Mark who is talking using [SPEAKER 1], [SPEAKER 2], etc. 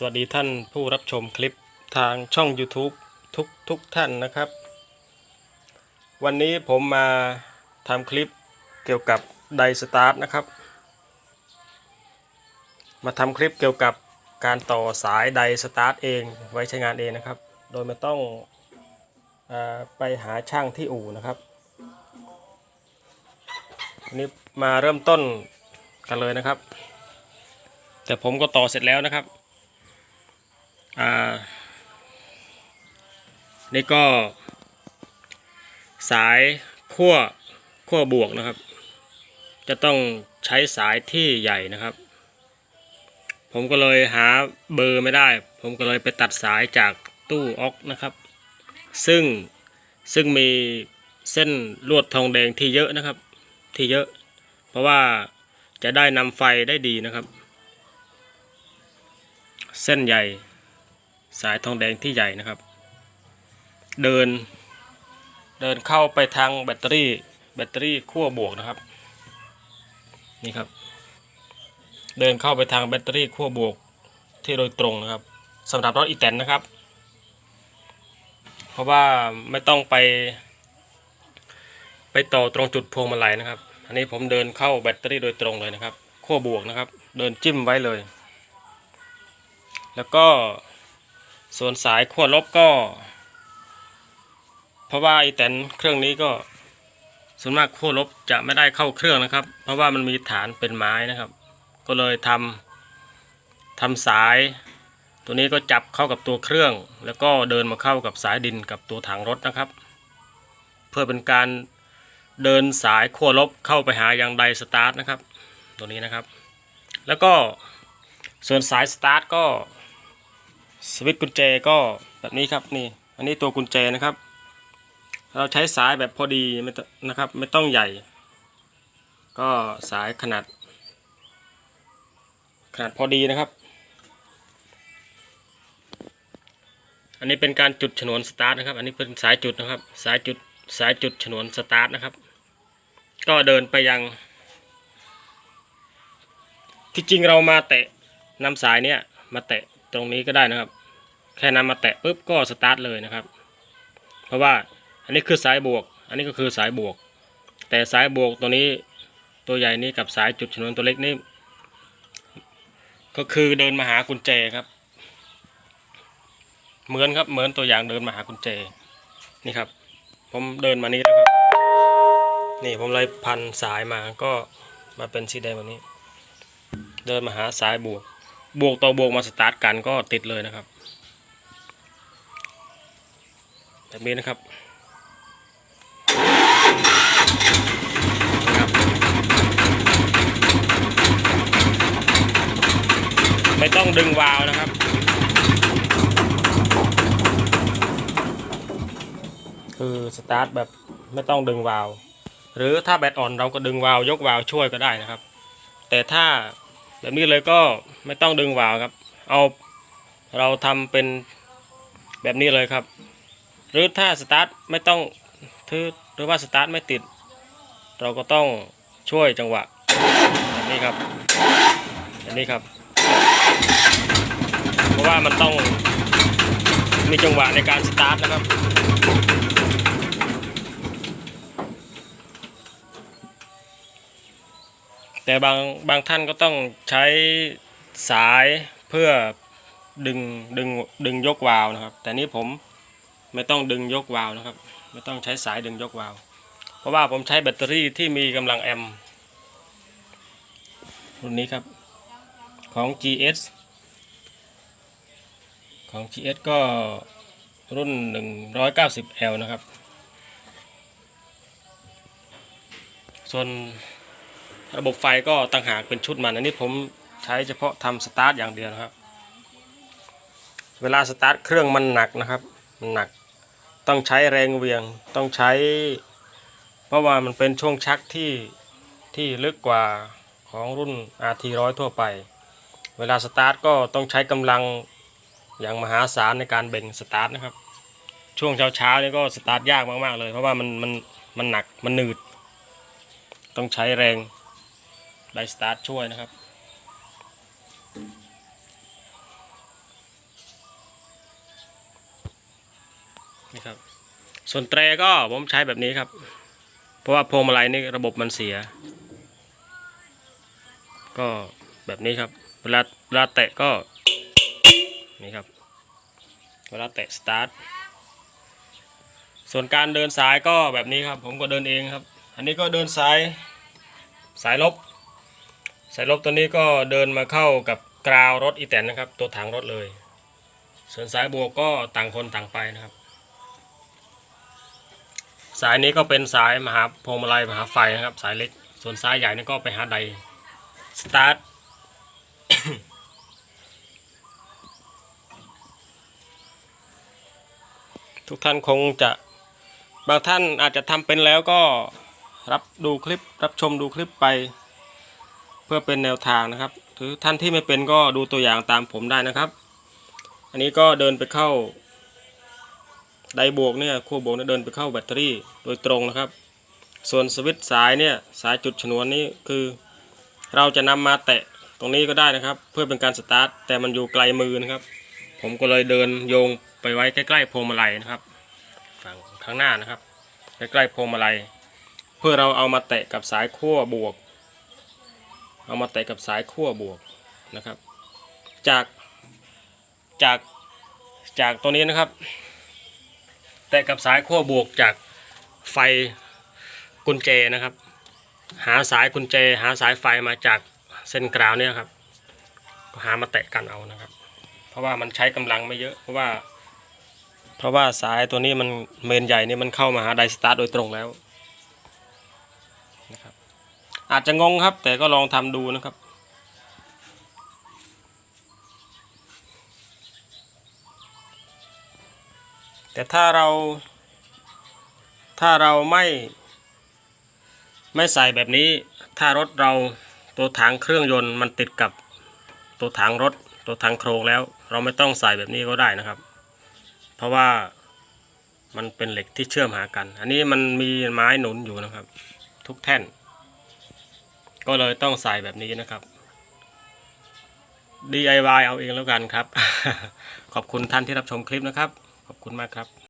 [SPEAKER 1] สวัสดีท่านผู้รับชมคลิปทางช่อง YouTube ทุกทุกท่านนะครับ วันนี้ผมมาทำคลิปเกี่ยวกับไดสตาร์ทนะครับ มาทำคลิปเกี่ยวกับการต่อสายไดสตาร์ทเองไว้ใช้งานเองนะครับ โดยไม่ต้องอไปหาช่างที่อู่นะครับวันนี้มาเริ่มต้นกันเลยนะครับ แต่ผมก็ต่อเสร็จแล้วนะครับ อ่านี่ก็ สายขั้วขั้วบวกนะครับ จะต้องใช้สายที่ใหญ่นะครับ ผมก็เลยหาเบอร์ไม่ได้ ผมก็เลยไปตัดสายจากตู้ออกนะครับ ซึ่งซึ่งมีเส้นลวดทองแดงที่เยอะนะครับ ที่เยอะ เพราะว่าจะได้นำไฟได้ดีนะครับ เส้นใหญ่ สายทองแดงที่ใหญ่นะครับ เดิน เดินเข้าไปทางแบตเตอรี่แบตเตอรี่ขั้วบวกนะครับ นี่ครับ เดินเข้าไปทางแบตเตอรี่ขั้วบวกที่โดยตรงนะครับสำหรับรถอีแตนนะครับ เพราะว่าไม่ต้องไป ไปต่อตรงจุดพวงมาลัยนะครับ อันนี้ผมเดินเข้าแบตเตอรี่โดยตรงเลยนะครับขั้วบวกนะครับ เดินจิ้มไว้เลย แล้วก็ ส่วนสายขั้วลบก็ เพราะว่าไอแตนเครื่องนี้ก็ส่วนมากขั้วลบจะไม่ได้เข้าเครื่องนะครับ เพราะว่ามันมีฐานเป็นไม้นะครับ ก็เลยทำทำสาย ตัวนี้ก็จับเข้ากับตัวเครื่อง แล้วก็เดินมาเข้ากับสายดินกับตัวถังรถนะครับ เพื่อเป็นการเดินสายขั้วลบเข้าไปหายังไดสตาร์ทนะครับ ตัวนี้นะครับ แล้วก็ส่วนสายสตาร์ทก็ สวิตช์กุญแจก็แบบนี้ครับนี่ อันนี้ตัวกุญแจนะครับ เราใช้สายแบบพอดีนะครับ ไม่ต้องใหญ่ ก็สายขนาด ขนาดพอดีนะครับ อันนี้เป็นการจุดฉนวนสตาร์ทนะครับ อันนี้เป็นสายจุดนะครับ สายจุดสายจุดฉนวนสตาร์ทนะครับ ก็เดินไปยังที่จริงเรามาแตะนำสายเนี้ยมาแตะ ตรงนี้ก็ได้นะครับ แค่นำมาแตะปุ๊บก็สตาร์ทเลยนะครับ เพราะว่าอันนี้คือสายบวก อันนี้ก็คือสายบวก แต่สายบวกตัวนี้ตัวใหญ่นี้กับสายจุดชนวนตัวเล็กนี่ก็คือเดินมาหากุญแจครับ เหมือนครับเหมือนตัวอย่างเดินมาหากุญแจนี่ครับ ผมเดินมานี้แล้วครับนี่ผมเลยพันสายมาก็มาเป็นสีแดงแบบนี้ เดินมาหาสายบวก บวกต่อบวกมาสตาร์ทกันก็ติดเลยนะครับแบบนี้นะครับไม่ต้องดึงวาล์วนะครับ คือสตาร์ทแบบไม่ต้องดึงวาล์วหรือถ้าแบตอ่อนเราก็ดึงวาล์วยกวาล์วช่วยก็ได้นะครับ แต่ถ้า แบบนี้เลยก็ไม่ต้องดึงวาวครับ เอาเราทำเป็นแบบนี้เลยครับ หรือถ้าสตาร์ทไม่ต้องถือหรือว่าสตาร์ทไม่ติด เราก็ต้องช่วยจังหวะแบบนี้ครับแบบนี้ครับ เพราะว่ามันต้องมีจังหวะในการสตาร์ทนะครับ แต่บางบางท่านก็ต้องใช้สายเพื่อดึงดึงดึงยกวาล์วนะครับ แต่นี้ผมไม่ต้องดึงยกวาล์วนะครับ ไม่ต้องใช้สายดึงยกวาล์วเพราะว่าผมใช้แบตเตอรี่ที่มีกำลังแอมป์รุ่นนี้ครับของ GS ของ GS ก็รุ่น 190L นะครับ ส่วน ระบบไฟก็ต่างหากเป็นชุดมันอันนี้ผมใช้เฉพาะทำสตาร์ทอย่างเดียวนะครับ เวลาสตาร์ทเครื่องมันหนักนะครับ มันหนัก ต้องใช้แรงเวียง ต้องใช้ เพราะว่ามันเป็นช่วงชักที่ที่ลึกกว่าของรุ่น RT 100 ทั่วไป เวลาสตาร์ทก็ต้องใช้กำลังอย่างมหาศาลในการเบ่งสตาร์ทนะครับ ช่วงเช้าๆนี่ก็สตาร์ทยากมากๆเลย เพราะว่ามันมันมันหนักมันหนืด ต้องใช้แรง ไดสตาร์ทช่วยนะครับ นี่ครับ ส่วนแตรก็ผมใช้แบบนี้ครับ เพราะว่าพวงมาลัยนี่ระบบมันเสีย ก็แบบนี้ครับ เวลาเวลาแตะก็ นี่ครับ เวลาแตะสตาร์ทส่วนการเดินสายก็แบบนี้ครับ ผมก็เดินเองครับ อันนี้ก็เดินสายสายลบ สายลบตัวนี้ก็เดินมาเข้ากับกราวรถอีแตนนะครับ ตัวถังรถเลย ส่วนสายบวกก็ต่างคนต่างไปนะครับ สายนี้ก็เป็นสายมหาพวงมาลัยมหาไฟนะครับ สายเล็ก ส่วนสายใหญ่นี่ก็ไปหาไดสตาร์ททุกท่านคงจะบางท่านอาจจะทำเป็นแล้วก็รับดูคลิปรับชมดูคลิปไป เพื่อเป็นแนวทางนะครับหรือท่านที่ไม่เป็นก็ดูตัวอย่างตามผมได้นะครับ อันนี้ก็เดินไปเข้าไดบวกเนี่ยขั้วบวกเนี่ยเดินไปเข้าแบตเตอรี่โดยตรงนะครับ ส่วนสวิตช์สายเนี่ยสายจุดชนวนนี้คือ เราจะนำมาแตะตรงนี้ก็ได้นะครับ เพื่อเป็นการสตาร์ทแต่มันอยู่ไกลมือนะครับ ผมก็เลยเดินโยงไปไว้ใกล้ๆพวงมาลัยนะครับฝั่งข้างหน้านะครับ ใกล้ๆพวงมาลัยเพื่อเราเอามาแตะกับสายขั้วบวก เอามาแตะกับสายขั้วบวกนะครับ จากจากจากตัวนี้นะครับ แตะกับสายขั้วบวกจากไฟกุญแจนะครับ หาสายกุญแจ หาสายไฟมาจากเส้นกราวเนี่ยครับก็หามาแตะกันเอานะครับ เพราะว่ามันใช้กำลังไม่เยอะเพราะว่า เพราะว่าสายตัวนี้มันเมนใหญ่นี่มันเข้ามาหาไดสตาร์โดยตรงแล้วนะครับ อาจจะงงครับ แต่ก็ลองทำดูนะครับ แต่ถ้าเรา ถ้าเราไม่ ไม่ใส่แบบนี้ ถ้ารถเราตัวถังเครื่องยนต์มันติดกับตัวถังรถ ตัวถังโครงแล้ว เราไม่ต้องใส่แบบนี้ก็ได้นะครับ เพราะว่ามันเป็นเหล็กที่เชื่อมหากัน อันนี้มันมีไม้หนุนอยู่นะครับ ทุกแท่น ก็เลยต้องใส่แบบนี้นะครับ DIY เอาเองแล้วกันครับ ขอบคุณท่านที่รับชมคลิปนะครับ ขอบคุณมากครับ